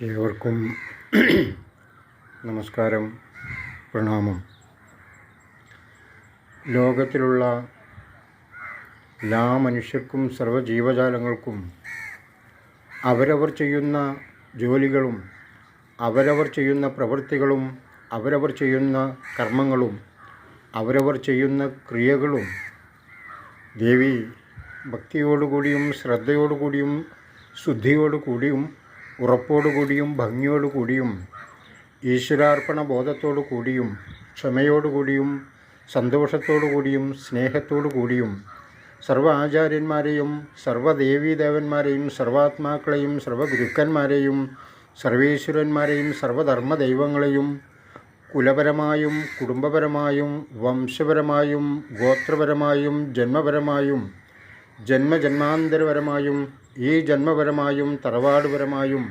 ഏവർക്കും നമസ്കാരം പ്രണാമം. ലോകത്തിലുള്ള എല്ലാ മനുഷ്യർക്കും സർവജീവജാലങ്ങൾക്കും അവരവർ ചെയ്യുന്ന ജോലികളും അവരവർ ചെയ്യുന്ന പ്രവൃത്തികളും അവരവർ ചെയ്യുന്ന കർമ്മങ്ങളും അവരവർ ചെയ്യുന്ന ക്രിയകളും ദേവി ഭക്തിയോടുകൂടിയും ശ്രദ്ധയോടുകൂടിയും ശുദ്ധിയോടുകൂടിയും ഉറപ്പോടുകൂടിയും ഭംഗിയോടുകൂടിയും ഈശ്വരാർപ്പണ ബോധത്തോടു കൂടിയും ക്ഷമയോടുകൂടിയും സന്തോഷത്തോടുകൂടിയും സ്നേഹത്തോടുകൂടിയും സർവ ആചാര്യന്മാരെയും സർവദേവീദേവന്മാരെയും സർവാത്മാക്കളെയും സർവഗുരുക്കന്മാരെയും സർവേശ്വരന്മാരെയും സർവധർമ്മ ദൈവങ്ങളെയും കുലപരമായും കുടുംബപരമായും വംശപരമായും ഗോത്രപരമായും ജന്മപരമായും ജന്മജന്മാന്തരപരമായും ഈ ജന്മപരമായും തറവാടുപരമായും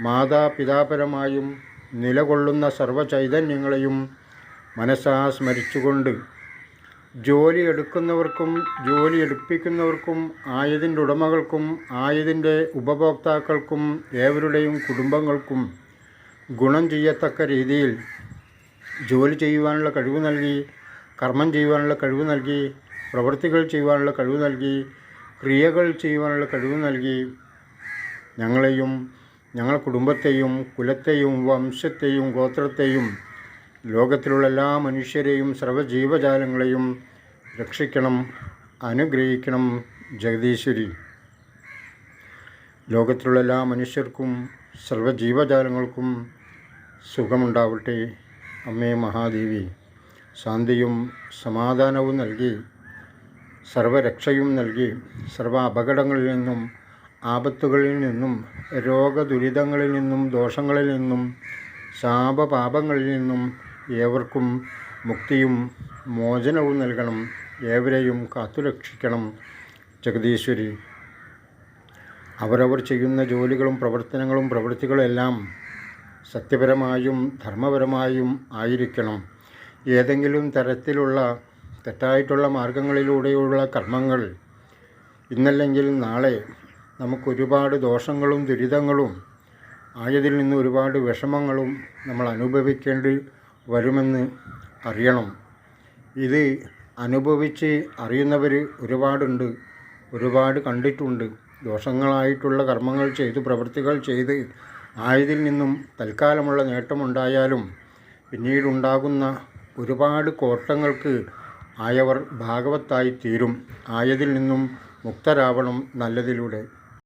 മാതാപിതാപരമായും നിലകൊള്ളുന്ന സർവചൈതന്യങ്ങളെയും മനസ്സാ സ്മരിച്ചുകൊണ്ട് ജോലി എടുക്കുന്നവർക്കും ജോലി എടുപ്പിക്കുന്നവർക്കും ആയതിന്റെ ഉടമകൾക്കും ആയതിന്റെ ഉപഭോക്താക്കൾക്കും ഏവരുടെയും കുടുംബങ്ങൾക്കും ഗുണം ചെയ്യത്തക്ക രീതിയിൽ ജോലി ചെയ്യുവാനുള്ള കഴിവ് നൽകി കർമ്മം ചെയ്യുവാനുള്ള കഴിവ് നൽകി പ്രവൃത്തികൾ ചെയ്യുവാനുള്ള കഴിവ് നൽകി ക്രിയകൾ ചെയ്യുവാനുള്ള കഴിവ് നൽകി ഞങ്ങളെയും ഞങ്ങളുടെ കുടുംബത്തെയും കുലത്തെയും വംശത്തെയും ഗോത്രത്തെയും ലോകത്തിലുള്ള എല്ലാ മനുഷ്യരെയും സർവജീവജാലങ്ങളെയും രക്ഷിക്കണം അനുഗ്രഹിക്കണം ജഗദീശ്വരി. ലോകത്തിലുള്ള എല്ലാ മനുഷ്യർക്കും സർവജീവജാലങ്ങൾക്കും സുഖമുണ്ടാവട്ടെ അമ്മേ മഹാദേവി. ശാന്തിയും സമാധാനവും നൽകി. സർവരക്ഷയും നൽകി സർവ അപകടങ്ങളിൽ നിന്നും ആപത്തുകളിൽ നിന്നും രോഗദുരിതങ്ങളിൽ നിന്നും ദോഷങ്ങളിൽ നിന്നും ശാപപാപങ്ങളിൽ നിന്നും ഏവർക്കും മുക്തിയും മോചനവും നൽകണം. ഏവരെയും കാത്തുരക്ഷിക്കണം. ജഗദീശ്വരി അവരവർ ചെയ്യുന്ന ജോലികളും പ്രവർത്തനങ്ങളും പ്രവൃത്തികളെല്ലാം സത്യപരമായും ധർമ്മപരമായും ആയിരിക്കണം. ഏതെങ്കിലും തരത്തിലുള്ള തെറ്റായിട്ടുള്ള മാർഗങ്ങളിലൂടെയുള്ള കർമ്മങ്ങൾ ഇന്നല്ലെങ്കിൽ നാളെ നമുക്കൊരുപാട് ദോഷങ്ങളും ദുരിതങ്ങളും ആയതിൽ നിന്ന് ഒരുപാട് വിഷമങ്ങളും നമ്മൾ അനുഭവിക്കേണ്ടി വരുമെന്ന് അറിയണം. ഇത് അനുഭവിച്ച് അറിയുന്നവർ ഒരുപാടുണ്ട് ഒരുപാട് കണ്ടിട്ടുണ്ട്. ദോഷങ്ങളായിട്ടുള്ള കർമ്മങ്ങൾ ചെയ്ത് പ്രവൃത്തികൾ ചെയ്ത് ആയതിൽ നിന്നും തൽക്കാലമുള്ള നേട്ടമുണ്ടായാലും പിന്നീടുണ്ടാകുന്ന ഒരുപാട് കോട്ടങ്ങൾക്ക് ആയവർ ഭാഗവത്തായി തീരും. ആയതിൽ നിന്നും മുക്തരാവണം നല്ലതിലൂടെ.